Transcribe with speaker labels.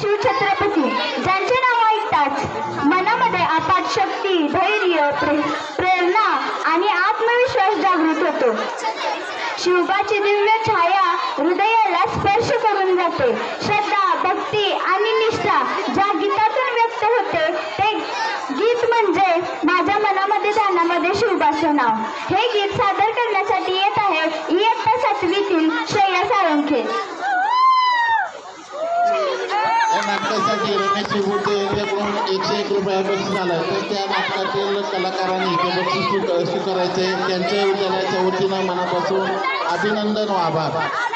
Speaker 1: शिवछत्रपती ज्यांचे नाव ऐकताच मनामध्ये आपात शक्ती धैर्य प्रेरणा आणि आत्मविश्वास जागृत होतो. शिवबाची दिव्य छाया हृदयाला स्पर्श करून जाते. श्रद्धा भक्ती आणि निष्ठा ज्या गीतातून व्यक्त होते ते गीत म्हणजे माझ्या मनामध्ये जाण्यामध्ये शिवबाचं नाव. हे गीत सादर करण्यासाठी
Speaker 2: बक्षीस झालं तर त्या नाटकातील कलाकारांनी ते बक्षीस स्वीकारायचे. त्यांच्या विद्यालयाच्या वतीनं मनापासून अभिनंदन व आभार.